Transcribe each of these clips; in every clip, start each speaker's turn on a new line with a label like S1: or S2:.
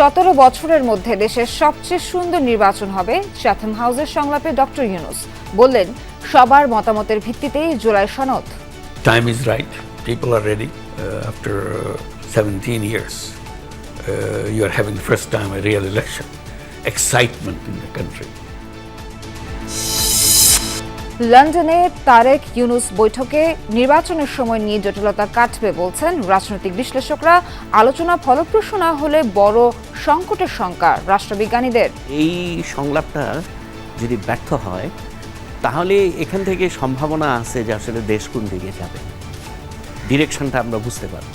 S1: সতেরো বছরের মধ্যে দেশের সবচেয়ে সুন্দর নির্বাচন হবে চ্যাথম হাউসের সংলাপে ডক্টর ইউনুস বললেন সবার মতামতের ভিত্তিতেই জুলাই সনদ
S2: time is right. People are ready. Uh, after uh, 17 years, uh, you are having the first time a real
S1: লন্ডনে তারেক ইউনুস বৈঠকে নির্বাচনের সময় নিয়ে জটিলতা কাটবে বলছেন রাজনৈতিক বিশ্লেষকরা। আলোচনা ফলপ্রসূ না হলে বড় সংকটের শঙ্কা রাষ্ট্রবিজ্ঞানীদের।
S3: এই সংলাপটা যদি ব্যর্থ হয়, তাহলে এখান থেকে সম্ভাবনা আছে যে আসলে দেশ কোন দিকে যাবে। ডিরেকশনটা আমরা বুঝতে পারব।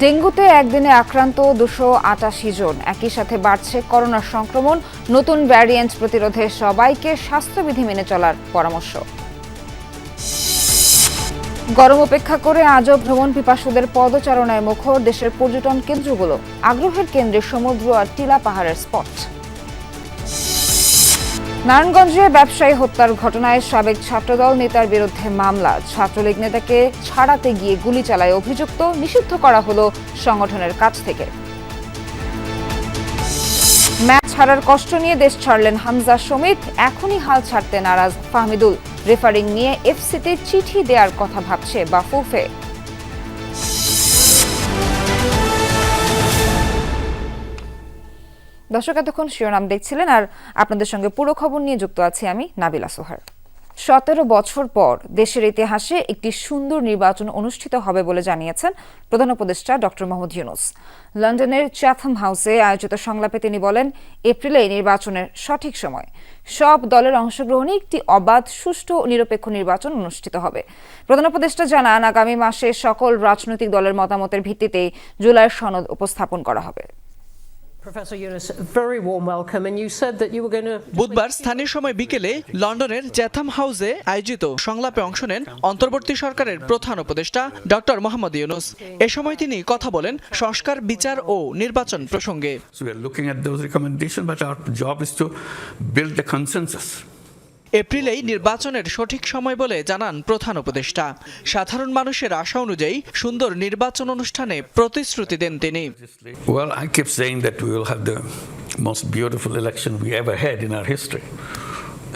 S1: ডেঙ্গুতে একদিনে আক্রান্ত দুশো আটাশি জন। একই সাথে বাড়ছে করোনা সংক্রমণ। নতুন ভ্যারিয়েন্ট প্রতিরোধে সবাইকে স্বাস্থ্যবিধি মেনে চলার পরামর্শ। গরম উপেক্ষা করে আজও ভ্রমণ পিপাসুদের পদচারণায় মুখর দেশের পর্যটন কেন্দ্রগুলো। আগ্রহের কেন্দ্রে সমুদ্র আর টিলা পাহাড়ের স্পট। নারায়ণগঞ্জে ব্যবসায়ী হত্যার ঘটনায় সাবেক ছাত্রদল নেতার বিরুদ্ধে মামলা। ছাত্রলীগ নেতাকে ছাড়াতে গিয়ে গুলি চালায় অভিযুক্ত। নিষিদ্ধ করা হলো সংগঠনের কাছ থেকে। ম্যাচ হারার কষ্ট নিয়ে দেশ ছাড়লেন হামজা সমিত। এখনই হাল ছাড়তে নারাজ ফাহমিদুল। রেফারিং নিয়ে এফসিতে চিঠি দেওয়ার কথা ভাবছে বাফুফে। দর্শক, এতক্ষণ শিরোনাম দেখছিলেন আর আপনাদের সঙ্গে পুরো খবর নিয়ে যুক্ত আছি আমি নাবিলা সোহার। সতেরো বছর পর দেশের ইতিহাসে একটি সুন্দর নির্বাচন অনুষ্ঠিত হবে বলে জানিয়েছেন প্রধান উপদেষ্টা ডক্টর মোহাম্মদ ইউনুস। লন্ডনের চ্যাথম হাউসে আয়োজিত সংলাপে তিনি বলেন, এপ্রিলে নির্বাচনের সঠিক সময়। সব দলের অংশগ্রহণে একটি অবাধ, সুষ্ঠু নিরপেক্ষ নির্বাচন অনুষ্ঠিত হবে। প্রধান উপদেষ্টা জানান, আগামী মাসে সকল রাজনৈতিক দলের মতামতের ভিত্তিতে জুলাইয়ের সনদ উপস্থাপন করা হবে।
S4: বুধবার স্থানীয় সময় বিকেলে লন্ডনের জ্যাথাম হাউসে আয়োজিত সংলাপে অংশ নেন অন্তর্বর্তী সরকারের প্রধান উপদেষ্টা ডক্টর মোহাম্মদ ইউনুস। এ সময় তিনি কথা বলেন সংস্কার বিচার ও নির্বাচন প্রসঙ্গে। এপ্রিলেই নির্বাচনের সঠিক সময় বলে জানান প্রধান উপদেষ্টা সাধারণ মানুষের আশা অনুযায়ী সুন্দর নির্বাচন অনুষ্ঠানে প্রতিশ্রুতি দেন তিনি
S2: Well, I keep saying that we will have the most beautiful election we ever had in our history.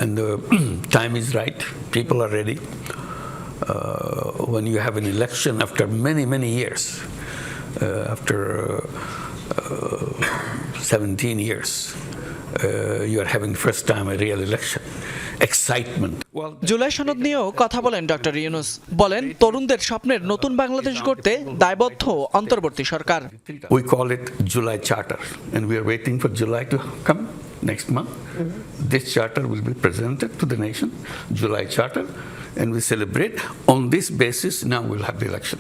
S2: And the time is right, people are ready. Uh, when you have an election after many, many years, uh, after uh, uh, 17 years, uh, you are having first time a real election. Excitement. Well,
S4: July সনদ নিয়েও কথা বলেন doctor Yunus বলেন তরুণদের স্বপ্নের নতুন বাংলাদেশ গড়তে দায়বদ্ধ অন্তর্বর্তী সরকার
S2: We call it July Charter, and we are waiting for July to come next month. This charter will be presented to the nation, July Charter, and we celebrate. On this basis, now we'll have the election.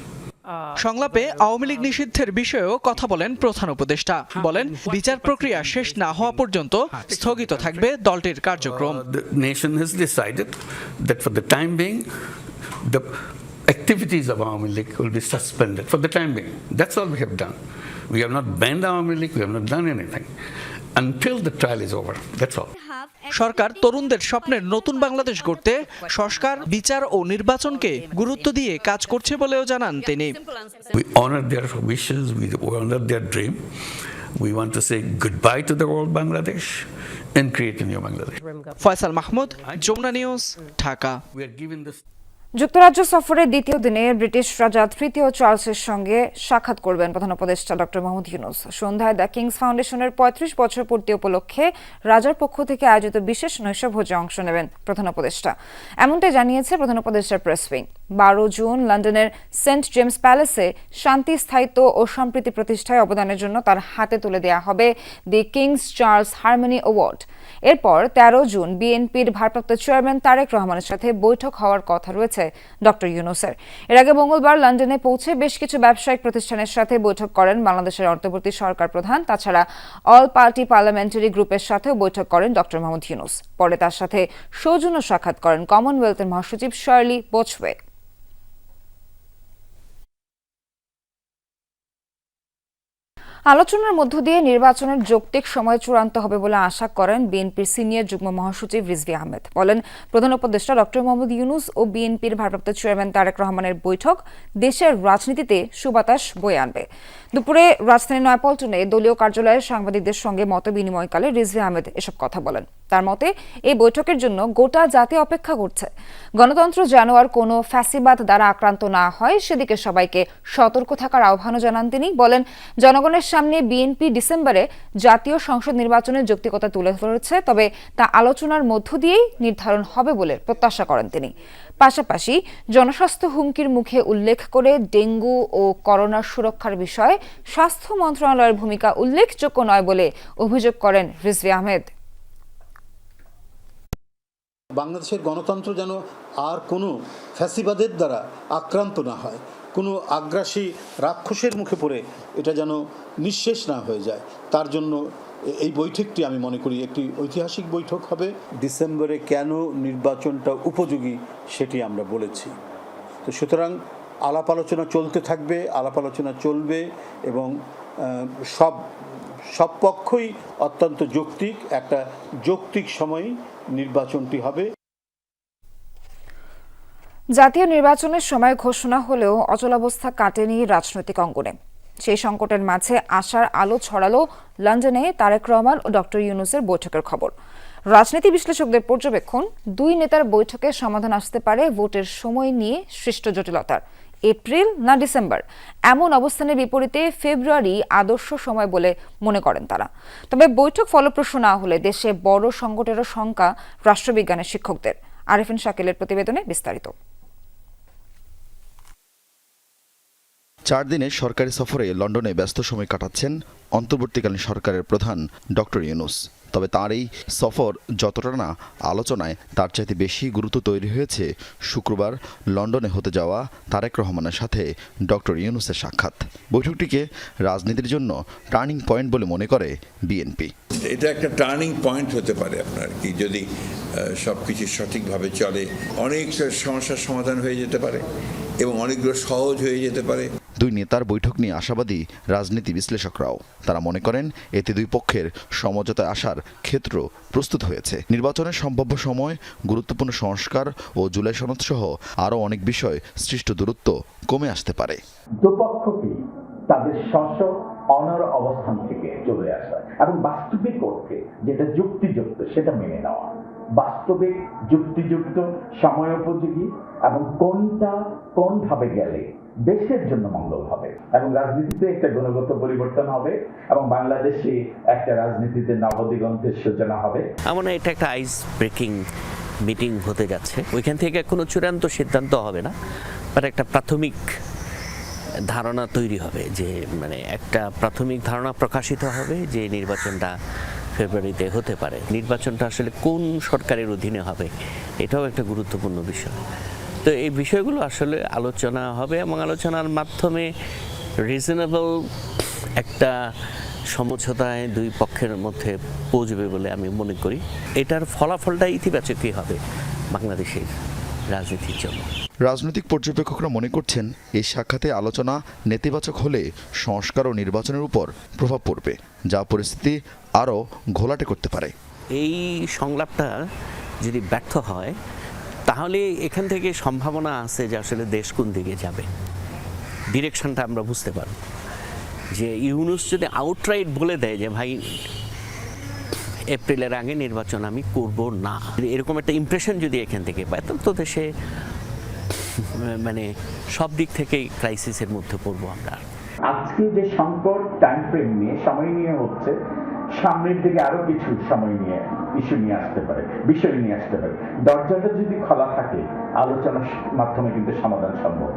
S4: সংলাপে আওয়ামী লীগ নিষিদ্ধের বিষয়েও কথা বলেন প্রধান উপদেষ্টা বলেন বিচার প্রক্রিয়া শেষ না হওয়া পর্যন্ত স্থগিত থাকবে দলটির কার্যক্রম
S2: Uh, activities of Army League will be suspended for the time being. That's all we have done. We have not banned Army League, we have not done anything until the trial is over. That's all.
S4: সরকার তরুণদের স্বপ্নের নতুন বাংলাদেশ গড়তে সংস্কার বিচার ও নির্বাচনকে গুরুত্ব দিয়ে কাজ করছে বলেও জানান তিনি
S2: We honor their wishes, we honor their dream. We want to say goodbye to the old Bangladesh and create a new Bangladesh.
S4: Faisal Mahmud Jamuna news Dhaka
S1: যুক্তরাজ্য সফরের দ্বিতীয় দিনে ব্রিটিশ রাজা তৃতীয় চার্লসের সঙ্গে সাক্ষাৎ করবেন প্রধান উপদেষ্টা ডক্টর মোহাম্মদ ইউনুস। সন্ধ্যায় দ্য কিংস ফাউন্ডেশনের পঁয়ত্রিশ বছর পূর্তি উপলক্ষে রাজার পক্ষ থেকে আয়োজিত বিশেষ নৈশভোজে অংশ নেবেন প্রধান উপদেষ্টা। এমনটাই জানিয়েছে প্রধান উপদেষ্টার প্রেস উইং। বারো জুন লন্ডনের সেন্ট জেমস প্যালেসে শান্তি, স্থায়িত্ব ও সম্প্রীতি প্রতিষ্ঠায় অবদানের জন্য তার হাতে তুলে দেওয়া হবে the Kings Charles Harmony Award. এরপর তেরো জুন বিএনপির ভারপ্রাপ্ত চেয়ারম্যান তারেক রহমানের সাথে বৈঠক হওয়ার কথা রয়েছে ডক্টর ইউনুসের। এর আগে মঙ্গলবার লন্ডনে পৌঁছে বেশ কিছু ব্যবসায়িক প্রতিষ্ঠানের সাথে বৈঠক করেন বাংলাদেশের অন্তর্বর্তী সরকার প্রধান, তাছাড়া অল পার্টি পার্লামেন্টারি গ্রুপের সাথেও বৈঠক করেন ডক্টর মোহাম্মদ ইউনুস। পরে তার সাথে সৌজন্য সাক্ষাৎ করেন কমনওয়েলথের মহাসচিব শার্লি বোচওয়ে। আলোচনার মধ্য দিয়ে নির্বাচনের যৌক্তিক সময় চূড়ান্ত হবে বলে আশা করেন বিএনপির সিনিয়র যুগ্ম মহাসচিব রিজভি আহমেদ। বলেন, প্রধান উপদেষ্টা ডক্টর মোহাম্মদ ইউনুস ও বিএনপির ভারপ্রাপ্ত চেয়ারম্যান তারেক রহমানের বৈঠক দেশের রাজনীতিতে সুবাতাস বয়ে আনবে। দুপুরে রাজধানী নয়াপল্টনে দলীয় কার্যালয়ে সাংবাদিকদের সঙ্গে মত বিনিময়কালে রিজভি আহমেদ এসব কথা বলেন। তার মতে, এই বৈঠকের জন্য গোটা জাতি অপেক্ষা করছে। গণতন্ত্র যেন আর কোনো ফ্যাসিবাদ দ্বারা আক্রান্ত না হয়, সেদিকে সবাইকে সতর্ক থাকার আহ্বানও জানান তিনি। বলেন, জনগণের সামনে বিএনপি ডিসেম্বরে জাতীয় সংসদ নির্বাচনের যৌক্তিকতা তুলে ধরেছে, তবে তা আলোচনার মধ্য দিয়েই নির্ধারণ হবে বলে প্রত্যাশা করেন তিনি। পাশাপাশি জনস্বাস্থ্য হুমকির মুখে উল্লেখ করে ডেঙ্গু ও করোনার সুরক্ষার বিষয়ে স্বাস্থ্য মন্ত্রণালয়ের ভূমিকা উল্লেখযোগ্য নয় বলে অভিযোগ করেন রিজভি আহমেদ।
S5: বাংলাদেশের গণতন্ত্র যেন আর কোনো ফ্যাসিবাদের দ্বারা আক্রান্ত না হয়। কোনো আগ্রাসী রাক্ষসের মুখে পড়ে এটা যেন নিঃশেষ না হয়ে যায়। তার জন্য এই বৈঠকটি আমি মনে করি একটি ঐতিহাসিক বৈঠক হবে। ডিসেম্বরে কেন নির্বাচনটা উপযোগী সেটি আমরা বলেছি। তো সুতরাং আলাপ আলোচনা চলতে থাকবে, আলাপ আলোচনা চলবে এবং সব সব পক্ষই অত্যন্ত যৌক্তিক। একটা যৌক্তিক সময়েই নির্বাচনটি হবে।
S1: জাতীয় নির্বাচনের সময় ঘোষণা হলেও অচলাবস্থা কাটেনি রাজনৈতিক অঙ্গনে। সেই সংকটের মাঝে আশার আলো ছড়ালো লন্ডনে তারেক রহমান ও ডক্টর ইউনুসের বৈঠকের খবর। রাজনীতি বিশ্লেষকদের পর্যবেক্ষণ, দুই নেতার বৈঠকে সমাধান আসতে পারে ভোটের সময় নিয়ে সৃষ্ট জটিলতার। এপ্রিল না ডিসেম্বর? এমন অবস্থানের বিপরীতে ফেব্রুয়ারি আদর্শ সময় বলে মনে করেন তারা। তবে বৈঠক ফলপ্রসূ না হলে দেশে বড় সংকটেরও শঙ্কা রাষ্ট্রবিজ্ঞানের শিক্ষকদের। আরিফিন শাকিলের প্রতিবেদনে বিস্তারিত।
S6: চার দিনের সরকারি সফরে লন্ডনে ব্যস্ত সময় কাটাচ্ছেন অন্তর্বর্তীকালীন সরকারের প্রধান ডক্টর ইউনুস। তবে তার এই সফর যতটা না আলোচনায়, তার চাইতে বেশি গুরুত্ব তৈরি হয়েছে শুক্রবার লন্ডনে হতে যাওয়া তারেক রহমানের সাথে ডক্টর ইউনুসের সাক্ষাৎ। বৈঠকটিকে রাজনীতির জন্য টার্নিং পয়েন্ট বলে মনে করে বিএনপি।
S7: এটা একটা টার্নিং পয়েন্ট হতে পারে আপনার কি, যদি সব কিছু সঠিকভাবে চলে। অনেক সমস্যার সমাধান হয়ে যেতে পারে এবং অনেকগুলো সহজ হয়ে যেতে পারে।
S6: দুই নেতার বৈঠক নিয়ে আশাবাদী রাজনীতি বিশ্লেষকরাও। তারা মনে করেন, এতে দুই পক্ষের সমঝোতায় আসার ক্ষেত্র প্রস্তুত হয়েছে। নির্বাচনের সম্ভাব্য সময়, গুরুত্বপূর্ণ সংস্কার ও জুলাই সনদ সহ আরও অনেক বিষয় সৃষ্ট দূরত্ব কমে আসতে পারে।
S8: দুপক্ষকেই তাদের অবস্থান থেকে চলে আসা এবং বাস্তবিক যেটা যুক্তিযুক্ত সেটা মেনে নেওয়া। বাস্তবিক যুক্তিযুক্ত এবং কোনটা কোন ভাবে গেলে দেশের জন্য মঙ্গল হবে এবং রাজনীতিতে একটা গুণগত পরিবর্তন হবে এবং বাংলাদেশে একটা রাজনীতিতে নবদিগন্তের সূচনা হবে।
S3: আমার এটা একটা আইস ব্রেকিং মিটিং হতে যাচ্ছে। ওইখান থেকে কোনো চূড়ান্ত সিদ্ধান্ত হবে না বাট একটা প্রাথমিক ধারণা তৈরি হবে যে মানে একটা প্রাথমিক ধারণা প্রকাশিত হবে যে নির্বাচনটা ফেব্রুয়ারিতে হতে পারে। নির্বাচনটা আসলে কোন সরকারের অধীনে হবে, এটাও একটা গুরুত্বপূর্ণ বিষয়। তো এই বিষয়গুলো আসলে আলোচনা হবে এবং আলোচনার মাধ্যমে রিজনেবল একটা সমঝোতায় দুই পক্ষের মধ্যে পৌঁছবে বলে আমি মনে করি। এটার ফলাফলটা ইতিবাচকই হবে বাংলাদেশের রাজনীতির জন্য।
S6: রাজনৈতিক পর্যবেক্ষকরা মনে করছেন এই সাক্ষাতে আলোচনা নেতিবাচক হলে সংস্কার ও নির্বাচনের উপর প্রভাব পড়বে যা পরিস্থিতি আরও ঘোলাটে করতে পারে।
S3: এই সংলাপটা যদি ব্যর্থ হয় তাহলে এখান থেকে সম্ভাবনা আছে যে আসলে দেশ কোন দিকে যাবে। ডিরেকশনটা আমরা বুঝতে পারব। যে ইউনুস যদি আউটরাইট বলে দেয় যে, ভাই, এপ্রিলের আগে নির্বাচন আমি করব না। এরকম একটা ইমপ্রেশন যদি এখান থেকে পায় তখন তো দেশে মানে সব দিক থেকেই ক্রাইসিসের মধ্যে পড়ব আমরা।
S8: আজকে যে সংকট টাইম ফ্রেম নিয়ে, সময় নিয়ে হচ্ছে, সামনের দিকে আরও কিছু সময় নিয়ে। ইস্যু নিয়ে আসতে পারে, বিষয় নিয়ে আসতে পারে। দরজাটা যদি খোলা থাকে, আলোচনার মাধ্যমে কিন্তু সমাধান সম্ভব।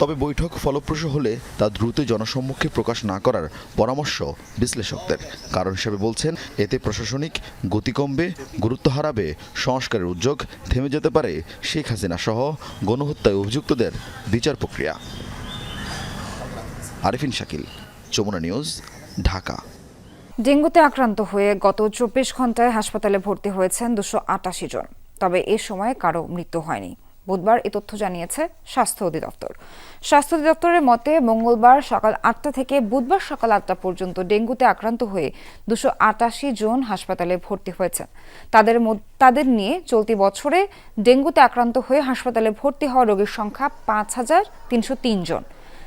S6: তবে বৈঠক ফলপ্রসূ হলে তা দ্রুত জনসম্মুখে প্রকাশ না করার পরামর্শ বিশ্লেষকদের। কারণ হিসেবে বলছেন, এতে প্রশাসনিক গতি কমবে, গুরুত্ব হারাবে, সংস্কারের উদ্যোগ থেমে যেতে পারে শেখ হাসিনা সহ গণহত্যায় অভিযুক্তদের বিচার প্রক্রিয়া। আরিফিন শাকিল, যমুনা নিউজ, ঢাকা।
S1: ডেঙ্গুতে আক্রান্ত হয়ে গত চব্বিশ ঘন্টায় হাসপাতালে ভর্তি হয়েছেন দুশো আটাশি জন। তবে এ সময় কারও মৃত্যু হয়নি। বুধবার এ তথ্য জানিয়েছে স্বাস্থ্য অধিদপ্তর। স্বাস্থ্য অধিদপ্তরের মতে, মঙ্গলবার সকাল আটটা থেকে বুধবার সকাল আটটা পর্যন্ত ডেঙ্গুতে আক্রান্ত হয়ে দুশো আটাশি জন হাসপাতালে ভর্তি হয়েছেন। তাদের তাদের নিয়ে চলতি বছরে ডেঙ্গুতে আক্রান্ত হয়ে হাসপাতালে ভর্তি হওয়া রোগীর সংখ্যা পাঁচ হাজার তিনশো তিন জন।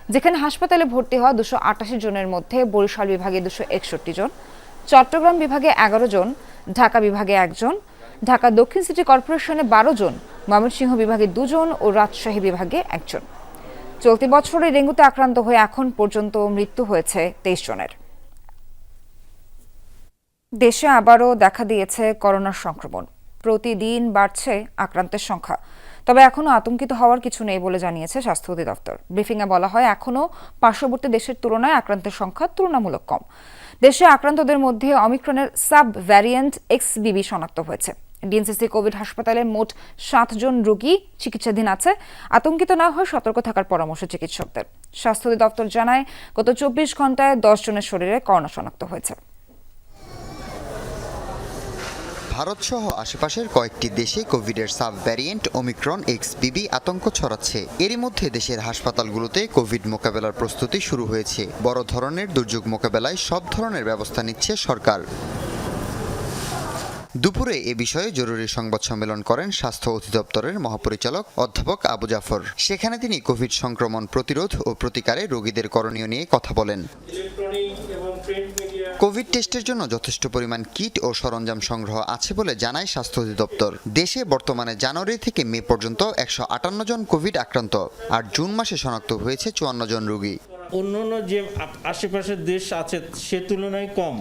S1: যেখানে হাসপাতালে ভর্তি হওয়া দুশো আটাশি জনের মধ্যে বরিশাল বিভাগে দুশো একষট্টি জন, চট্টগ্রাম বিভাগে এগারো জন, ঢাকা বিভাগে একজন ঢাকা দক্ষিণ সিটি কর্পোরেশনে বারো জন, ময়মনসিংহ বিভাগে দুজন ও রাজশাহী বিভাগে একজন চলতি বছরে ডেঙ্গুতে আক্রান্ত হয়ে এখন পর্যন্ত মৃত্যু হয়েছে তেইশ জনের। দেশে আবারও দেখা দিয়েছে করোনার সংক্রমণ। প্রতিদিন বাড়ছে আক্রান্তের সংখ্যা। তবে এখনও আতঙ্কিত হওয়ার কিছু নেই বলে জানিয়েছে স্বাস্থ্য অধিদপ্তর। ব্রিফিংয়ে বলা হয় এখনও পার্শ্ববর্তী দেশের তুলনায় আক্রান্তের সংখ্যা তুলনামূলক কম। দেশে আক্রান্তদের মধ্যে অমিক্রনের সাব ভ্যারিয়েন্ট এক্সবিবি শনাক্ত হয়েছে। ডিএনসিসি কোভিড হাসপাতালে মোট সাতজন রোগী চিকিৎসাধীন আছে। আতঙ্কিত না হয়ে সতর্ক থাকার পরামর্শ চিকিৎসকদের। স্বাস্থ্য অধিদপ্তর জানায়, গত চব্বিশ ঘন্টায় দশ জনের শরীরে করোনা শনাক্ত হয়েছে।
S9: ভারতসহ আশেপাশের কয়েকটি দেশে কোভিডের সাব ভ্যারিয়েন্ট ওমিক্রন এক্স বিবি আতঙ্ক ছড়াচ্ছে। এরই মধ্যে দেশের হাসপাতালগুলোতে কোভিড মোকাবেলার প্রস্তুতি শুরু হয়েছে। বড় ধরনের দুর্যোগ মোকাবেলায় সব ধরনের ব্যবস্থা নিচ্ছে সরকার। দুপুরে এ বিষয়ে জরুরি সংবাদ সম্মেলন করেন স্বাস্থ্য অধিদপ্তরের মহাপরিচালক অধ্যাপক আবু জাফর। সেখানে তিনি কোভিড সংক্রমণ প্রতিরোধ ও প্রতিকারে রোগীদের করণীয় নিয়ে কথা বলেন। কোভিড টেস্টের জন্য যথেষ্ট পরিমাণ কিট ও সরঞ্জাম সংগ্রহ আছে বলে জানায় স্বাস্থ্য অধিদপ্তর। দেশে বর্তমানে জানুয়ারি থেকে মে পর্যন্ত একশো আটান্ন জন কোভিড আক্রান্ত আর জুন মাসে শনাক্ত হয়েছে চুয়ান্ন জন রোগী।
S10: অন্যান্য যে আশেপাশের দেশ আছে সে তুলনায় কম।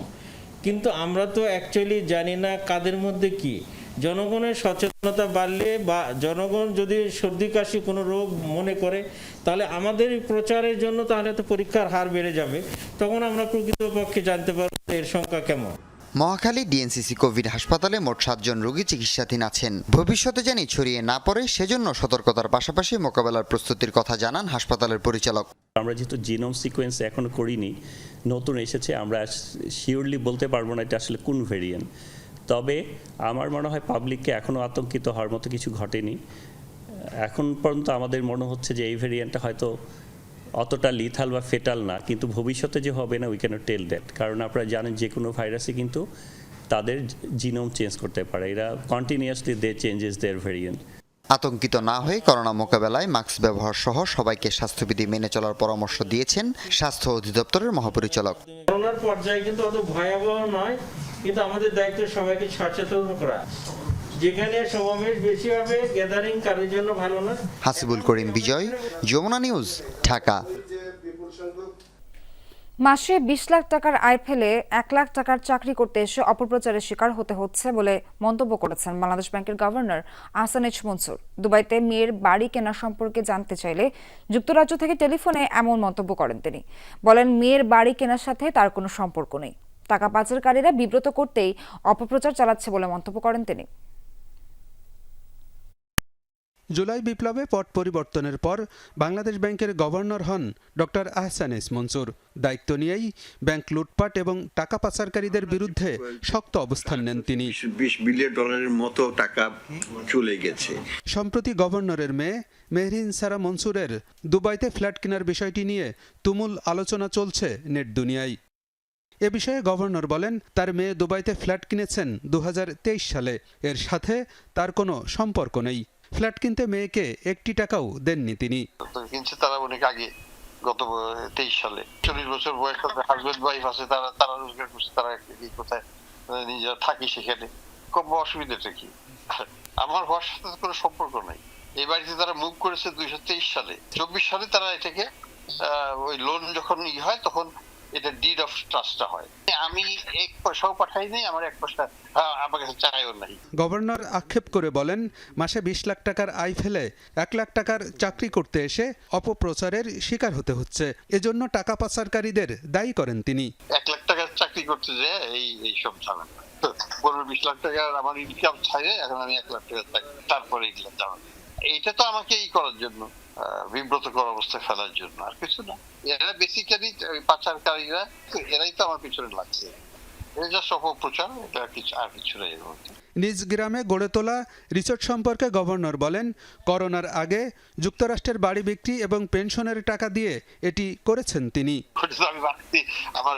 S10: কিন্তু আমরা তো অ্যাকচুয়ালি জানি না কাদের মধ্যে কি। জনগণের সচেতনতা বাড়লে বা জনগণ যদি সর্দি কাশি কোনো রোগ মনে করে তাহলে আমাদের প্রচারের জন্য তাহলে তো পরীক্ষার হার বেড়ে যাবে। তখন আমরা প্রকৃতপক্ষে জানতে পারব এর সংখ্যা কেমন।
S9: মহাখালী ডিএনসিসি কোভিড হাসপাতালে মোট সাতজন রোগী চিকিৎসাধীন আছেন। ভবিষ্যতে জানি ছড়িয়ে না পড়ে সেজন্য সতর্কতার পাশাপাশি মোকাবেলার প্রস্তুতির কথা জানান হাসপাতালের পরিচালক।
S11: আমরা যেহেতু জিনোম সিকোয়েন্স এখনও করিনি নতুন এসেছে আমরা শিওরলি বলতে পারব না এটা আসলে কোন ভেরিয়েন্ট তবে আমার মনে হয় পাবলিককে এখনও আতঙ্কিত হওয়ার মতো কিছু ঘটেনি। এখন পর্যন্ত আমাদের মনে হচ্ছে যে এই ভেরিয়েন্টটা হয়তো অতটা লিথাল বা ফেটাল না কিন্তু ভবিষ্যতে যে হবে না উই ক্যান টেল দ্যাট কারণ আপনারা জানেন যে কোনো ভাইরাসই কিন্তু তাদের জিনোম চেঞ্জ করতে পারে। এরা continuously they changes their variant
S9: আতঙ্কিত না হয়ে করোনা মোকাবেলায় মাস্ক ব্যবহার সহ সবাইকে স্বাস্থ্যবিধি মেনে চলার পরামর্শ দিয়েছেন স্বাস্থ্য অধিদপ্তরের মহাপরিচালক।
S10: করোনার পর্যায়ে কিন্তু অত ভয়াবহ নয়। কিন্তু আমাদের দায়িত্ব সবাইকে সচেতন করা। যেখানে সমাবেশ বেশি হবে গ্যাদারিং কারোর জন্য ভালো না।
S9: হাসিবুল করিম বিজয় যমুনা নিউজ ঢাকা।
S1: মাসে বিশ লাখ টাকার আয় ফেলে এক লাখ টাকার চাকরি করতে এসে অপপ্রচারের শিকার হতে হচ্ছে বলে মন্তব্য করেছেন বাংলাদেশ ব্যাংকের গভর্নর আহসান এইচ মনসুর। দুবাইতে মেয়ের বাড়ি কেনা সম্পর্কে জানতে চাইলে যুক্তরাজ্য থেকে টেলিফোনে এমন মন্তব্য করেন তিনি। বলেন মেয়ের বাড়ি কেনার সাথে তার কোনো সম্পর্ক নেই। টাকা পাচারকারীরা বিব্রত করতেই অপপ্রচার চালাচ্ছে বলে মন্তব্য করেন তিনি।
S12: জুলাই বিপ্লবে পট পরিবর্তনের পর বাংলাদেশ ব্যাংকের গভর্নর হন ডক্টর আহসান এস মনসুর। দায়িত্ব নিয়েই ব্যাংক লুটপাট এবং টাকা পাচারকারীদের বিরুদ্ধে শক্ত অবস্থান নেন তিনি।
S7: বিশ বিলিয়ন ডলারের মতো টাকা চলে গেছে।
S12: সম্প্রতি গভর্নরের মেয়ে মেহরিন সারা মনসুরের দুবাইতে ফ্ল্যাট কেনার বিষয়টি নিয়ে তুমুল আলোচনা চলছে নেট দুনিয়ায়। এ বিষয়ে গভর্নর বলেন, তার মেয়ে দুবাইতে ফ্ল্যাট কিনেছেন দু হাজার তেইশ সালে। এর সাথে তার কোনো সম্পর্ক নেই। ফ্ল্যাট কিনতে মেয়েকে একটি টাকাও দেননি তিনি।
S13: কিনছে তারা অনেক আগে, গত তেইশ সালে। চল্লিশ বছর বয়স হাজবেন্ড ওয়াইফ আছে, তারা তারা রোজগার করছে, তারা কোথায় নিজেরা থাকি সেখানে। খুব অসুবিধাটা কি? আমার হওয়ার সাথে কোনো সম্পর্ক নাই। এই বাড়িতে তারা মুভ করেছে দুইশো তেইশ সালে। চব্বিশ সালে তারা এটাকে ওই লোন যখন ই হয়, তখন এটা ডিড অফ ট্রাস্টটা হয়। আমি এক পয়সাও পাঠাই নাই আমার এক পয়সা আহ, আমার কাছে চাইও নাই।
S12: গভর্নর আক্ষেপ করে বলেন মাসে বিশ লাখ টাকার আয় ফেলে এক লাখ টাকার চাকরি করতে এসে অপপ্রচারের শিকার হতে হচ্ছে। এজন্য টাকা পাচারকারীদের দায়ী করেন তিনি।
S13: এক লাখ টাকার চাকরি করতে যে এই এই সব ঝামেলা। পনেরো বিশ লাখ টাকার আমার ইনকাম ছাড়ে এখন আমি এক লাখ টাকা তারপরে এগুলো ঝামেলা। এইটা তো আমাকে এই করার জন্য। বিব্রতকর অবস্থায় ফেলার জন্য। আর কিছু না। এরা বেসিক্যালি পাচারকারীরা এরাই তো আমার পিছনে লাগছে।
S12: নিজ গ্রামে গড়ে তোলা রিসোর্ট সম্পর্কে গভর্নর বলেন করোনার আগে যুক্তরাষ্ট্রের বাড়ি বিক্রি এবং পেনশনের টাকা দিয়ে এটি করেছেন তিনি।
S13: আমার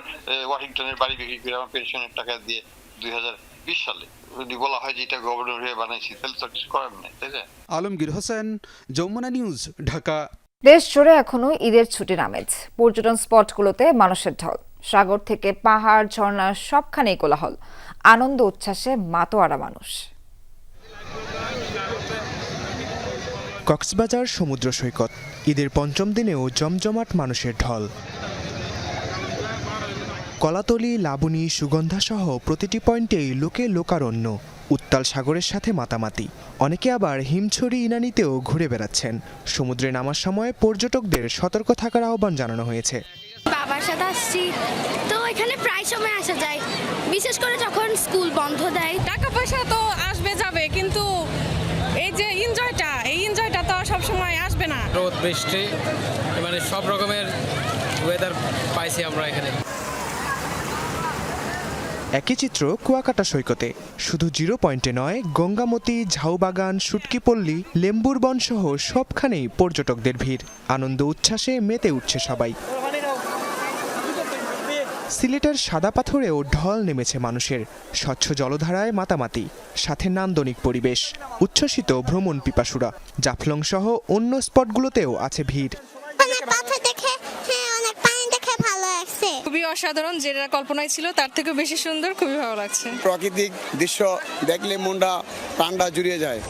S13: ওয়াশিংটনের বাড়ি বিক্রি করে আমার পেনশনের টাকা দিয়ে দুই হাজার বিশ সালে। যদি বলা হয় যে এটা গভর্নর হয়ে বানাইছি তাহলে তো কিছু করার নেই তাই না
S12: আলমগীর হোসেন যমুনা নিউজ ঢাকা।
S1: দেশ জুড়ে এখনও ঈদের ছুটির আমেজ পর্যটন স্পটগুলোতে মানুষের ঢল। সাগর থেকে পাহাড় ঝর্ণা সবখানেই কোলাহল। আনন্দ উচ্ছ্বাসে মাতোয়ারা মানুষ।
S14: কক্সবাজার সমুদ্র সৈকত। ঈদের পঞ্চম দিনেও জমজমাট মানুষের ঢল। কলাতলি লাবণী সুগন্ধা সহ প্রতিটি পয়েন্টেই লোকে লোকারণ্য উত্তাল সাগরের সাথে মাতামাতি। অনেকে আবার হিমছড়ি ইনানিতেও ঘুরে বেড়াচ্ছেন। সমুদ্রে নামার সময় পর্যটকদের সতর্ক থাকার আহ্বান জানানো হয়েছে।
S15: বাবার সাথে আসছি। তো এখানে প্রায় সময় আসা যায়। বিশেষ করে যখন স্কুল বন্ধ দেয়।
S16: টাকা পয়সা তো আসবে যাবে কিন্তু এই যে এনজয়টা এই এনজয়টা তো সব সময় আসবে না।
S17: রোদ বৃষ্টি মানে সব রকমের ওয়েদার পাইছি আমরা এখানে।
S14: একই চিত্র কুয়াকাটা সৈকতে। শুধু জিরো পয়েন্টে নয়, গঙ্গামতি, ঝাউবাগান, সুটকিপল্লী লেম্বুর বন সহ সবখানেই পর্যটকদের ভিড়। আনন্দ উচ্ছ্বাসে মেতে উঠছে সবাই। সিলেটের সাদা পাথরেও ঢল নেমেছে মানুষের। স্বচ্ছ জলধারায় মাতামাতি, সাথে নান্দনিক পরিবেশ, উচ্ছ্বসিত ভ্রমণ পিপাসুরা। জাফলং সহ অন্য স্পটগুলোতেও আছে ভিড়।
S16: খুবই অসাধারণ যেটা কল্পনায় ছিল তার থেকে বেশি সুন্দর খুবই ভালো লাগছে।
S18: প্রাকৃতিক দৃশ্য দেখলে মনটা প্রাণটা জুড়িয়ে যায়।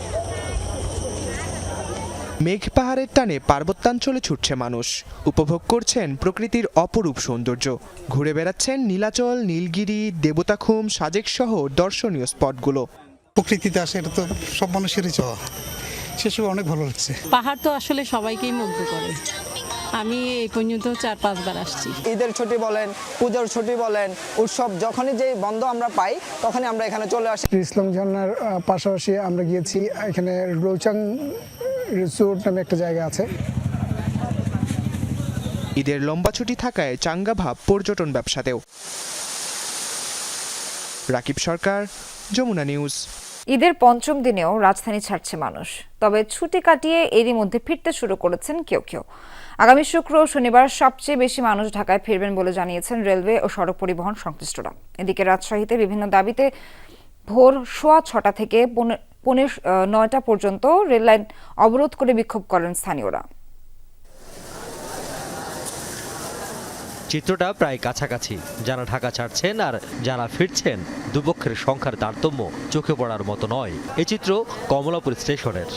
S14: মেঘ পাহাড়ের টানে পার্বত্যাঞ্চলে ছুটছে মানুষ। উপভোগ করছেন প্রকৃতির অপরূপ সৌন্দর্য। ঘুরে বেড়াচ্ছেন নীলাচল নীলগিরি দেবতাখুম সাজেক সহ দর্শনীয় স্পটগুলো।
S19: প্রকৃতিতে আসে এটা তো সব মানুষেরই চাওয়া। সেসব অনেক ভালো লাগছে।
S16: পাহাড় তো আসলে সবাইকেই মুগ্ধ করে। আমি এই পর্যন্ত চার পাঁচবার আসছি।
S18: ঈদের ছুটি বলেন পুজোর ছুটি বলেন উৎসব যখনই যে বন্ধ আমরা পাই তখনই আমরা এখানে চলে আসি।
S19: ইসলাম ঝর্নার পাশাপাশি আমরা গিয়েছি এখানে রৌচাং রিসোর্ট নামে একটা জায়গা আছে।
S14: ঈদের লম্বা ছুটি থাকায় চাঙ্গা ভাব পর্যটন ব্যবসাতেও। রাকিব সরকার যমুনা নিউজ।
S1: ঈদের পঞ্চম দিনেও রাজধানী ছাড়ছে মানুষ তবে ছুটি কাটিয়ে এরই মধ্যে ফিরতে শুরু করেছেন কেউ কেউ। আগামী শুক্র শনিবার সবচেয়ে বেশি মানুষ ঢাকায় ফিরবেন বলে জানিয়েছেন রেলওয়ে ও সড়ক পরিবহন সংশ্লিষ্টরা। এদিকে রাজশাহীতে বিভিন্ন দাবিতে ভোর সোয়া ছটা থেকে পৌনে নয়টা পর্যন্ত রেললাইন অবরোধ করে বিক্ষোভ করেন স্থানীয়রা।
S20: চিত্রটা প্রায় কাছাকাছি। যারা ঢাকা ছাড়ছেন আর যারা ফিরছেন, দুপক্ষের সংখ্যার তারতম্য চোখে পড়ার মতো নয়। এই চিত্র কমলাপুর স্টেশনের।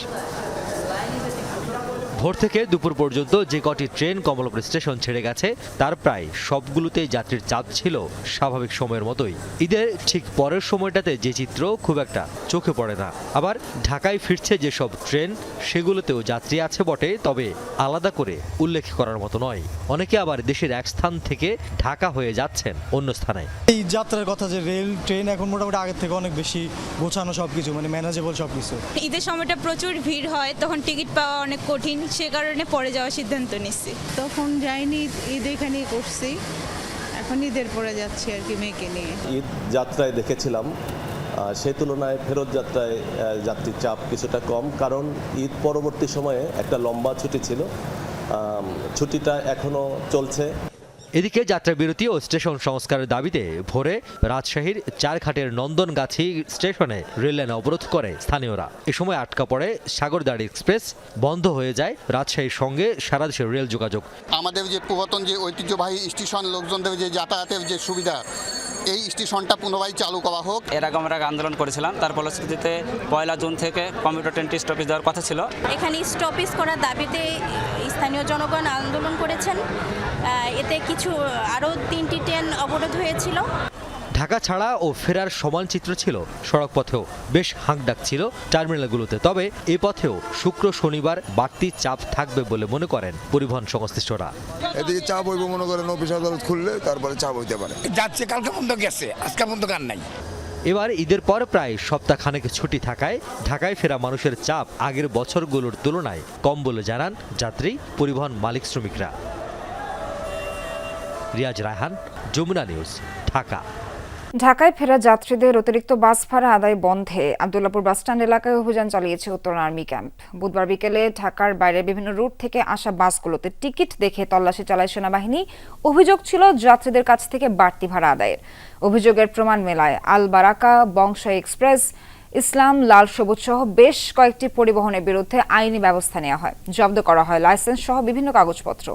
S20: ভোর থেকে দুপুর পর্যন্ত যে কটি ট্রেন কমলাপুর স্টেশন ছেড়ে গেছে তার প্রায় সবগুলোতেই যাত্রীর চাপ ছিল স্বাভাবিক সময়ের মতোই। ঈদের ঠিক পরের সময়টাতে যে চিত্র খুব একটা চোখে পড়ে না। আবার ঢাকায় ফিরছে যেসব ট্রেন সেগুলোতেও যাত্রী আছে বটে তবে আলাদা করে উল্লেখ করার মতো নয়। অনেকে আবার দেশের এক স্থান থেকে ঢাকা হয়ে যাচ্ছেন অন্য স্থানে।
S21: এই যাত্রার কথা যে রেল ট্রেন এখন মোটামুটি আগের থেকে অনেক বেশি গোছানো সব কিছু মানে ম্যানেজেবল সব কিছু
S16: ঈদের সময়টা প্রচুর ভিড় হয় তখন টিকিট পাওয়া অনেক কঠিন। সে কারণে পরে যাওয়ার সিদ্ধান্ত নিচ্ছি
S22: তখন যাইনি ঈদ এখানেই করছি। এখন ঈদের পরে যাচ্ছি আর কি মেয়েকে নিয়ে।
S23: ঈদ যাত্রায় দেখেছিলাম। সে তুলনায় ফেরত যাত্রায় যাত্রীর চাপ কিছুটা কম কারণ ঈদ পরবর্তী সময়ে একটা লম্বা ছুটি ছিল। ছুটিটা এখনও চলছে।
S20: এদিকে যাত্রা বিরতি ও স্টেশন সংস্কারের দাবিতে ভোরে রাজশাহীর চারঘাটের নন্দনগাছি স্টেশনে রেললাইন অবরোধ করে স্থানীয়রা। এ সময় আটকা পড়ে সাগরদাড়ি এক্সপ্রেস, বন্ধ হয়ে যায় রাজশাহীর সঙ্গে সারা দেশের রেল যোগাযোগ।
S24: আমাদের যে পুরাতন যে ঐতিহ্যবাহী স্টেশন, লোকজনদের যে যাতায়াতের যে সুবিধা এই স্টেশনটা পুনরায় চালু করা হোক।
S25: এর আগে আমরা আন্দোলন করেছিলাম তার ফলশ্রুতিতে পয়লা জুন থেকে কম্পিউটার ট্রেনটি স্টপেজ দেওয়ার কথা ছিল।
S15: এখানে স্টপেজ করার দাবিতে স্থানীয় জনগণ আন্দোলন করেছেন। এতে কিছু আরও তিনটি ট্রেন অবরোধ হয়েছিল।
S20: ঢাকা ছাড়া ও ফেরার সমান চিত্র ছিল সড়ক পথেও বেশ হাঁকডাক ছিল টার্মিনালগুলোতে। তবে এ পথেও শুক্র শনিবার বাড়তি চাপ থাকবে বলে মনে করেন পরিবহন সংশ্লিষ্টরা।
S26: এদিকে চাপ হইব মনে করেন অফিস আদালত খুললে তারপরে চাপ হইতে পারে।
S27: যাচ্ছে কালকে পর্যন্ত গেছে আজকে পর্যন্ত গান নাই।
S20: এবার ঈদের পর প্রায় সপ্তাহখানেক ছুটি থাকায় ঢাকায় ফেরা মানুষের চাপ আগের বছরগুলোর তুলনায় কম বলে জানান যাত্রী পরিবহন মালিক শ্রমিকরা। রিয়াজ রায়হান যমুনা নিউজ ঢাকা।
S1: ঢাকায় ফেরা যাত্রীদের অতিরিক্ত বাস ভাড়া আদায় বন্ধে। আবদুল্লাপুর বাসস্ট্যান্ড এলাকায় অভিযান চালিয়েছে উত্তর আর্মি ক্যাম্প। বুধবার বিকেলে ঢাকার বাইরে বিভিন্ন রুট থেকে আসা বাসগুলোতে টিকিট দেখে তল্লাশি চালায় সেনাবাহিনী। অভিযোগ ছিল যাত্রীদের কাছ থেকে বাড়তি ভাড়া আদায়ের। অভিযোগের প্রমাণ মেলায় আল বারাকা বংশ এক্সপ্রেস ইসলাম লাল সবুজ সহ বেশ কয়েকটি পরিবহনের বিরুদ্ধে আইনি ব্যবস্থা নেওয়া হয়। জব্দ করা হয় লাইসেন্স সহ বিভিন্ন কাগজপত্র।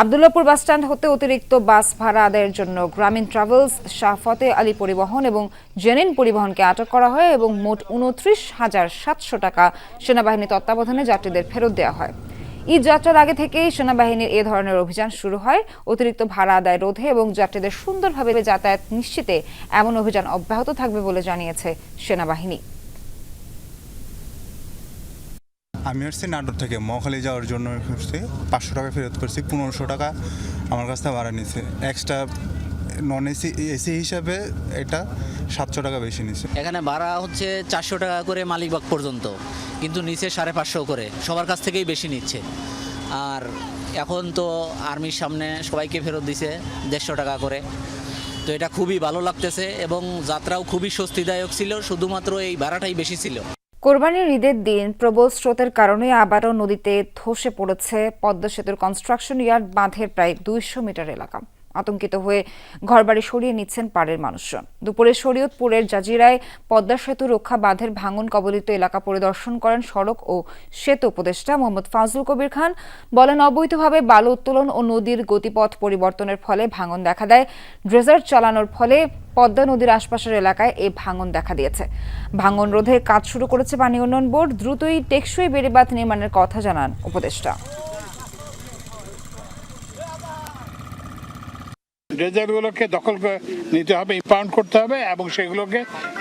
S1: আবদুল্লাপুর বাসস্ট্যান্ড হতে অতিরিক্ত বাস ভাড়া আদায়ের জন্য গ্রামীণ ট্রাভেলস, শাহফতে আলী পরিবহন এবং জেনিন পরিবহনকে আটক করা হয় এবং মোট উনত্রিশ হাজার সাতশো টাকা সেনাবাহিনী তত্ত্বাবধানে যাত্রীদের ফেরত দেওয়া হয়। ঈদ যাত্রার আগে থেকেই সেনাবাহিনীর এ ধরনের অভিযান শুরু হয়। অতিরিক্ত ভাড়া আদায় রোধে এবং যাত্রীদের সুন্দরভাবে যাতায়াত নিশ্চিতে এমন অভিযান অব্যাহত থাকবে বলে জানিয়েছে সেনাবাহিনী।
S28: আমি আসছি নাটোর থেকে মহাখালী যাওয়ার জন্য পাঁচশো টাকা ফেরত করছি, পনেরোশো টাকা আমার কাছ থেকে ভাড়া নিছে এক্সট্রা নন এসি এসি হিসাবে এটা সাতশো টাকা বেশি নিচ্ছে
S29: এখানে ভাড়া হচ্ছে চারশো টাকা করে মালিকবাগ পর্যন্ত কিন্তু নিচে সাড়ে পাঁচশো করে সবার কাছ থেকেই বেশি নিচ্ছে। আর এখন তো আর্মির সামনে সবাইকে ফেরত দিছে দেড়শো টাকা করে। তো এটা খুবই ভালো লাগতেছে এবং যাত্রাও খুবই স্বস্তিদায়ক ছিল শুধুমাত্র এই ভাড়াটাই বেশি ছিল।
S1: কোরবানির ঈদের দিন প্রবল স্রোতের কারণে আবারও নদীতে ধসে পড়েছে পদ্মা সেতুর কনস্ট্রাকশন ইয়ার্ড বাঁধের প্রায় দুইশো মিটার এলাকা। আতঙ্কিত হয়ে ঘরবাড়ি সরিয়ে নিচ্ছেন পাড়ের মানুষজন। দুপুরে শরীয়তপুরের জাজিরায় পদ্মা সেতু রক্ষা বাঁধের ভাঙন কবলিত এলাকা পরিদর্শন করেন সড়ক ও সেতু উপদেষ্টা মোহাম্মদ ফাজলুল কবির খান। বলেন, অবৈধভাবে বালু উত্তোলন ও নদীর গতিপথ পরিবর্তনের ফলে ভাঙন দেখা দেয়। ড্রেজার চালানোর ফলে পদ্মা নদীর আশপাশের এলাকায় এই ভাঙন দেখা দিয়েছে। ভাঙন রোধে কাজ শুরু করেছে পানি উন্নয়ন বোর্ড। দ্রুতই টেকসই বেড়িবাঁধ নির্মাণের কথা জানান উপদেষ্টা।
S30: ড্রেজারগুলোকে দখল করে নিতে হবে ইম্পাউন্ড করতে হবে এবং সেগুলোকে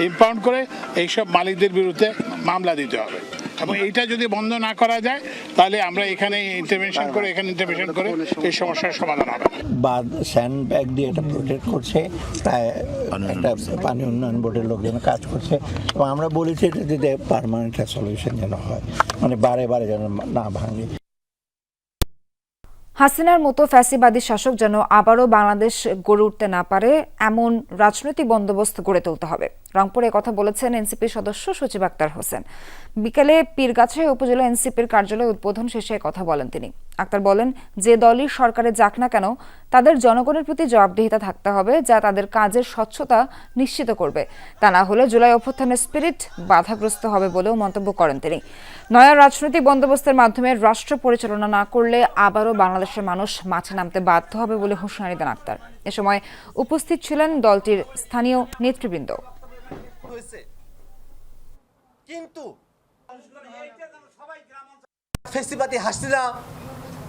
S30: ইম্পাউন্ড করে এইসব মালিকদের বিরুদ্ধে মামলা দিতে হবে। এবং এইটা যদি বন্ধ না করা যায় তাহলে আমরা এখানে ইন্টারভেনশন করে এখানে ইন্টারভেনশন করে এই সমস্যার সমাধান হবে
S31: বা স্যান্ড ব্যাগ দিয়ে এটা প্রোটেক্ট করছে প্রায় একটা পানি উন্নয়ন বোর্ডের লোকজন কাজ করছে। এবং আমরা বলেছি এটা যদি পারমানেন্ট সলিউশন যেন হয় মানে বারে বারে যেন না ভাঙে।
S1: হাসিনার মতো ফ্যাসিবাদী শাসক যেন আবারও বাংলাদেশ গড়ে উঠতে না পারে, এমন রাজনৈতিক বন্দোবস্ত গড়ে তুলতে হবে। রংপুরে কথা বলেছেন এনসিপির সদস্য সচিব আক্তার হোসেন। বিকেলে পীরগাছায় উপজেলা এনসিপির কার্যালয় উদ্বোধন শেষে কথা বলেন তিনি। আক্তার বলেন, যে দলই সরকারে যাক না কেন, তাদের জনগণের প্রতি জবাবদিহিতা থাকতে হবে যা তাদের কাজের স্বচ্ছতা নিশ্চিত করবে। তা না হলে জুলাই অভ্যুত্থানের স্পিরিট বাধাগ্রস্ত হবে বলেও মন্তব্য করেন তিনি। নয়া রাজনৈতিক বন্দোবস্তের মাধ্যমে রাষ্ট্র পরিচালনা না করলে আবারও বাংলাদেশের মানুষ মাঠে নামতে বাধ্য হবে বলে হুঁশিয়ারি দেন আক্তার। এ সময় উপস্থিত ছিলেন দলটির স্থানীয় নেতৃবৃন্দ।
S32: কিন্তু ফেসিবাদী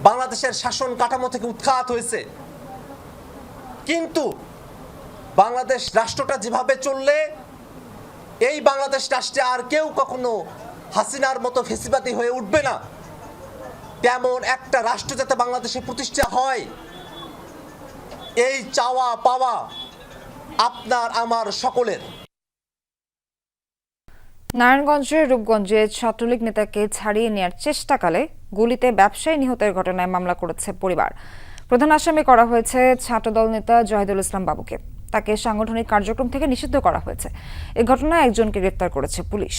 S32: বাংলাদেশের শাসন কাঠামো থেকে উৎখাত হয়েছে। কিন্তু বাংলাদেশ রাষ্ট্রটা যেভাবে চললে, এই বাংলাদেশ রাষ্ট্রে আর কেউ কখনো হাসিনার মতো ফেসিবাদী হয়ে উঠবে না। তেমন একটা রাষ্ট্র যাতে বাংলাদেশে প্রতিষ্ঠা হয়, এই চাওয়া পাওয়া আপনার, আমার সকলের।
S1: নারায়ণগঞ্জের রূপগঞ্জে ছাত্রলীগ নেতাকে ছাড়িয়ে নেওয়ার চেষ্টাকালে গুলিতে ব্যবসায়ী নিহতের ঘটনায় মামলা করেছে পরিবার। প্রধান আসামি করা হয়েছে ছাত্রদল নেতা জাহিদুল ইসলাম বাবুকে। তাকে সাংগঠনিক কার্যক্রম থেকে নিষিদ্ধ করা হয়েছে। এ ঘটনায় একজনকে গ্রেপ্তার করেছে পুলিশ।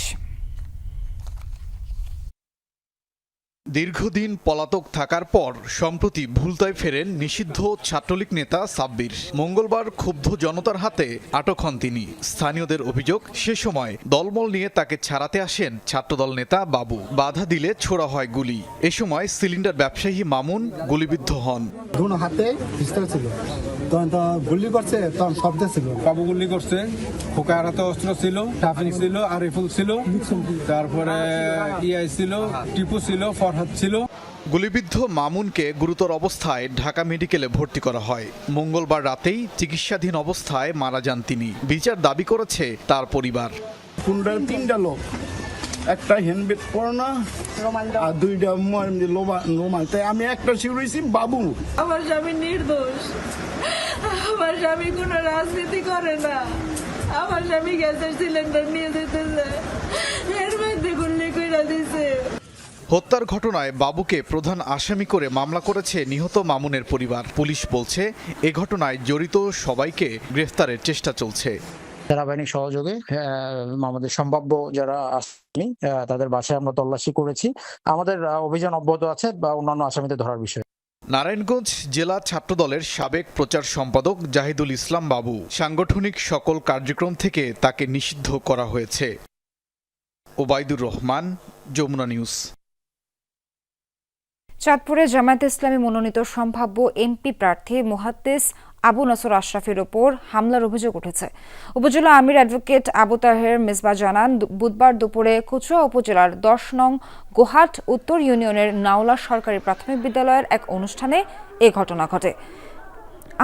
S33: দীর্ঘদিন পলাতক থাকার পর সম্প্রতি ভুলতায় ফেরেন নিষিদ্ধ ছাত্রলীগ নেতা সাব্বির। মঙ্গলবার ক্ষুব্ধ জনতার হাতে আটক হন তিনি। স্থানীয়দের অভিযোগ সে সময় দলমল নিয়ে তাকে ছাড়াতে আসেন ছাত্রদল নেতা বাবু। বাধা দিলে ছোড়া হয় গুলি। এ সময় সিলিন্ডার ব্যবসায়ী মামুন গুলিবিদ্ধ হন।
S34: দুনো হাতে ছিল তখন তো গুলি করছে তখন শব্দ ছিল। বাবু গুলি করছে হাতে অস্ত্র ছিল টাফিং ছিল আরিফুল ছিল। তারপরে ইআই ছিল টিপু ছিল ছিল
S33: গুলিবিদ্ধ মামুনকে গুরুতর অবস্থায় ঢাকা মেডিকেলে ভর্তি করা হয়। মঙ্গলবার রাতেই চিকিৎসাধীন অবস্থায় মারা যান তিনি। বিচার দাবি করেছে তার পরিবার।
S34: কোনটা তিনটা লোক। একটা হেলমেট পরানো আর দুইটা রোমাল। তাই আমি একটা শিউরেছি বাবু।
S22: আমার স্বামী নির্দোষ। আমার স্বামী কোনো রাজনীতি করে না। আমার স্বামী গ্যাসের সিলিন্ডার নিয়ে যেতেছে। এর মধ্যে গুল্লি দিছে।
S33: হত্যার ঘটনায় বাবুকে প্রধান আসামি করে মামলা করেছে নিহত মামুনের পরিবার। পুলিশ বলছে এ ঘটনায় জড়িত সবাইকে গ্রেফতারের চেষ্টা চলছে।
S35: সেনাবাহিনীর সহযোগে আমাদের সম্ভাব্য যারা আসামি তাদের বাসায় আমরা তল্লাশি করেছি। আমাদের অভিযান অব্যাহত আছে বা অন্যান্য আসামিদের ধরার বিষয়ে।
S33: নারায়ণগঞ্জ জেলা ছাত্রদলের সাবেক প্রচার সম্পাদক জাহিদুল ইসলাম বাবু সাংগঠনিক সকল কার্যক্রম থেকে তাকে নিষিদ্ধ করা হয়েছে। ওবায়দুর রহমান যমুনা নিউজ।
S1: চাঁদপুরে জামায়াত ইসলামী মনোনীত সম্ভাব্য এমপি প্রার্থী মুহাদ্দিস আবু নসর আশরাফের ওপর হামলার অভিযোগ উঠেছে। উপজেলা আমির অ্যাডভোকেট আবু তাহের মেজবা জানান, বুধবার দুপুরে কচুয়া উপজেলার দশ নং গোহাট উত্তর ইউনিয়নের নাওলা সরকারি প্রাথমিক বিদ্যালয়ের এক অনুষ্ঠানে এ ঘটনা ঘটে।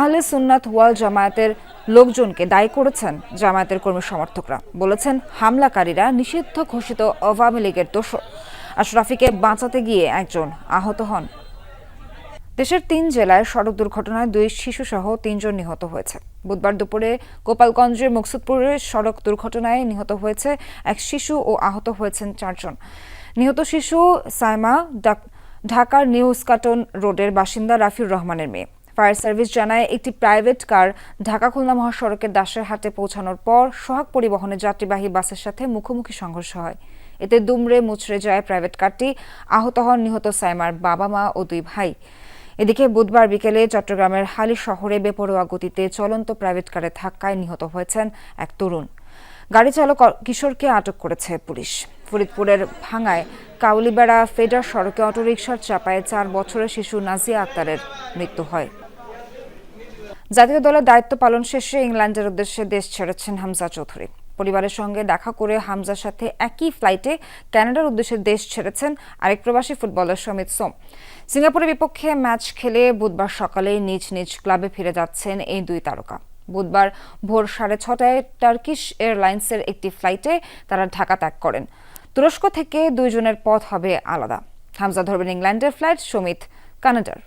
S1: আহলে সুন্নাত ওয়াল জামায়াতের লোকজনকে দায়ী করেছেন জামায়াতের কর্মী সমর্থকরা। বলেছেন, হামলাকারীরা নিষিদ্ধ ঘোষিত আওয়ামী লীগের দোষর। আশরাফিকে বাঁচাতে গিয়ে একজন আহত হন। দেশের তিন জেলায় সড়ক দুর্ঘটনায় দুই শিশুসহ তিনজন নিহত হয়েছে। বুধবার দুপুরে গোপালগঞ্জের মুকসুদপুরের সড়ক দুর্ঘটনায় নিহত হয়েছে এক শিশু ও আহত হয়েছেন চারজন। নিহত শিশু সাইমা ঢাকার নিউ স্কাটন রোডের বাসিন্দা রাফিউর রহমানের মেয়ে। ফায়ার সার্ভিস জানায়, একটি প্রাইভেট কার ঢাকা খুলনা মহাসড়কের দাসের হাটে পৌঁছানোর পর সোহাগ পরিবহনে যাত্রীবাহী বাসের সাথে মুখোমুখি সংঘর্ষ হয়। এতে দুমড়ে মুচড়ে যায় প্রাইভেট কারটি। আহত হন নিহত সাইমার বাবা মা ও দুই ভাই। এদিকে বুধবার বিকেলে চট্টগ্রামের হালি শহরে বেপরোয়া গতিতে চলন্ত প্রাইভেট কারে ধাক্কায় নিহত হয়েছেন এক তরুণ। গাড়ি চালক কিশোরকে আটক করেছে পুলিশ। ফরিদপুরের ভাঙায় কাউলিবেড়া ফেডার সড়কে অটোরিকশার চাপায় চার বছরের শিশু নাজিয়া আক্তারের মৃত্যু হয়। জাতীয় দলের দায়িত্ব পালন শেষে ইংল্যান্ডের উদ্দেশ্যে দেশ ছেড়েছেন হামজা চৌধুরী। পরিবারের সঙ্গে দেখা করে হামজার সাথে একই ফ্লাইটে কানাডার উদ্দেশ্যে দেশ ছেড়েছেন আরেক প্রবাসী ফুটবলার সমিত সোম। সিঙ্গাপুরের বিপক্ষে ম্যাচ খেলে বুধবার সকালে নিজ নিজ ক্লাবে ফিরে যাচ্ছেন এই দুই তারকা। বুধবার ভোর সাড়ে ছটায় টার্কিশ এয়ারলাইন্সের একটি ফ্লাইটে তারা ঢাকা ত্যাগ করেন। তুরস্ক থেকে দুইজনের পথ হবে আলাদা। হামজা ধরবেন ইংল্যান্ডের ফ্লাইট, সমিত কানাডার।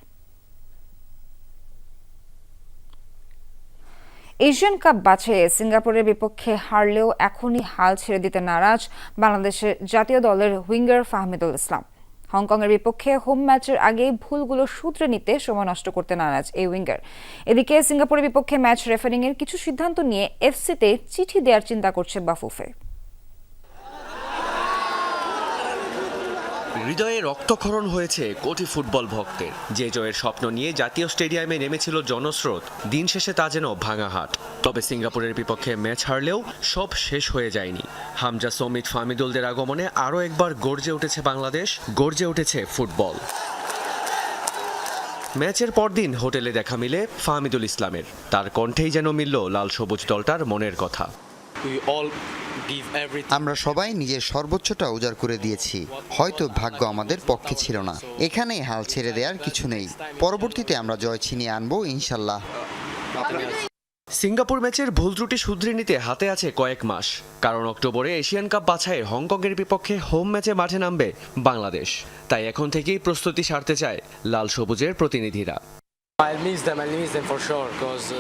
S1: এশিয়ান কাপ বাছে সিঙ্গাপুরের বিপক্ষে হারলেও এখনই হাল ছেড়ে দিতে নারাজ বাংলাদেশের জাতীয় দলের উইঙ্গার ফাহমিদুল ইসলাম। হংকংয়ের বিপক্ষে হোম ম্যাচের আগে ভুলগুলো সূত্রে নিতে সময় নষ্ট করতে নারাজ এই উইঙ্গার। এদিকে সিঙ্গাপুরের বিপক্ষে ম্যাচ রেফারিংয়ের কিছু সিদ্ধান্ত নিয়ে এফসিতে চিঠি দেওয়ার চিন্তা করছে বাফুফে।
S36: হৃদয়ে রক্তক্ষরণ হয়েছে কোটি ফুটবল ভক্তের। যে জয়ের স্বপ্ন নিয়ে জাতীয় স্টেডিয়ামে নেমেছিল জনস্রোত, দিন শেষে তা যেন ভাঙাহাট তবে সিঙ্গাপুরের বিপক্ষে ম্যাচ হারলেও সব শেষ হয়ে যায়নি। হামজা সমিত ফামিদুলদের আগমনে আরও একবার গর্জে উঠেছে বাংলাদেশ, গর্জে উঠেছে ফুটবল। ম্যাচের পরদিন হোটেলে দেখা মিলে ফাহমিদুল ইসলামের। তার কণ্ঠেই যেন মিলল লাল সবুজ দলটার মনের কথা।
S37: আমরা সবাই নিজের সর্বোচ্চটা উজাড় করে দিয়েছি। হয়তো ভাগ্য আমাদের পক্ষে ছিল না। এখানেই হাল ছেড়ে দেওয়ার কিছু নেই। পরবর্তীতে আমরা জয় ছিনিয়ে আনব ইনশাল্লাহ।
S36: সিঙ্গাপুর ম্যাচের ভুল ত্রুটি শুধরে নিতে হাতে আছে কয়েক মাস। কারণ অক্টোবরে এশিয়ান কাপ বাছায় হংকংয়ের বিপক্ষে হোম ম্যাচে মাঠে নামবে বাংলাদেশ। তাই এখন থেকেই প্রস্তুতি সারতে চায় লাল সবুজের প্রতিনিধিরা।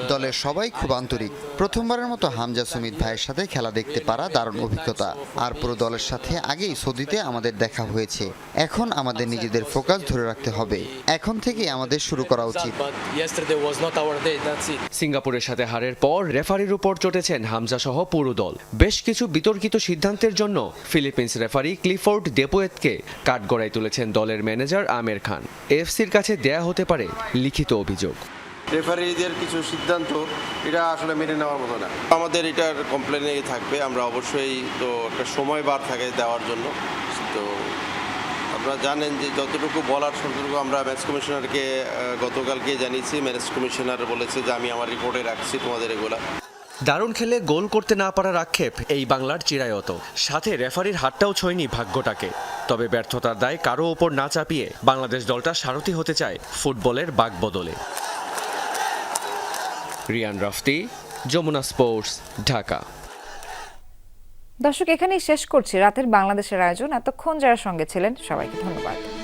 S37: দলের সবাই খুব আন্তরিক। প্রথমবারের মতো হামজা সুমিত ভাইয়ের সাথে খেলা দেখতে পারা দারুণ অভিজ্ঞতা। আর পুরো দলের সাথে আগেই সৌদিতে আমাদের দেখা হয়েছে। এখন আমাদের নিজেদের ফোকাস ধরে রাখতে হবে। এখন থেকেই আমাদের শুরু করা উচিত।
S36: সিঙ্গাপুরের সাথে হারের পর রেফারির উপর চটেছেন হামজা সহ পুরো দল। বেশ কিছু বিতর্কিত সিদ্ধান্তের জন্য ফিলিপিন্স রেফারি ক্লিফোর্ড ডেপোয়েতকে কাঠগড়ায় তুলেছেন দলের ম্যানেজার আমের খান। এফসির কাছে দেয়া হতে পারে লিখিত অভিযোগ।
S38: রেফারিদের কিছু সিদ্ধান্ত এটা আসলে মেনে নেওয়ার মতো না। আমাদের এটার কমপ্লেনে থাকবে, আমরা অবশ্যই তো একটা সময় বার থাকে দেওয়ার জন্য। তো আপনারা জানেন যে যতটুকু বলার ততটুকু আমরা ম্যাচ কমিশনারকে গতকালকে জানিয়েছি। ম্যাচ কমিশনার বলেছে যে, আমি আমার রিপোর্টে রাখছি তোমাদের এগুলা।
S36: দারুণ খেলে গোল করতে না পারার আক্ষেপ এই বাংলার চিরায়ত। সাথে রেফারির হাতটাও ছয়নি ভাগ্যটাকে। তবে ব্যর্থতার দায় কারও ওপর না চাপিয়ে বাংলাদেশ দলটা সারথি হতে চায় ফুটবলের বাক বদলে রিয়ান রাফতি, যমুনা স্পোর্টস, ঢাকা।
S1: দর্শক, এখানেই শেষ করছি রাতের বাংলাদেশের আয়োজন। এতক্ষণ যারা সঙ্গে ছিলেন, সবাইকে ধন্যবাদ।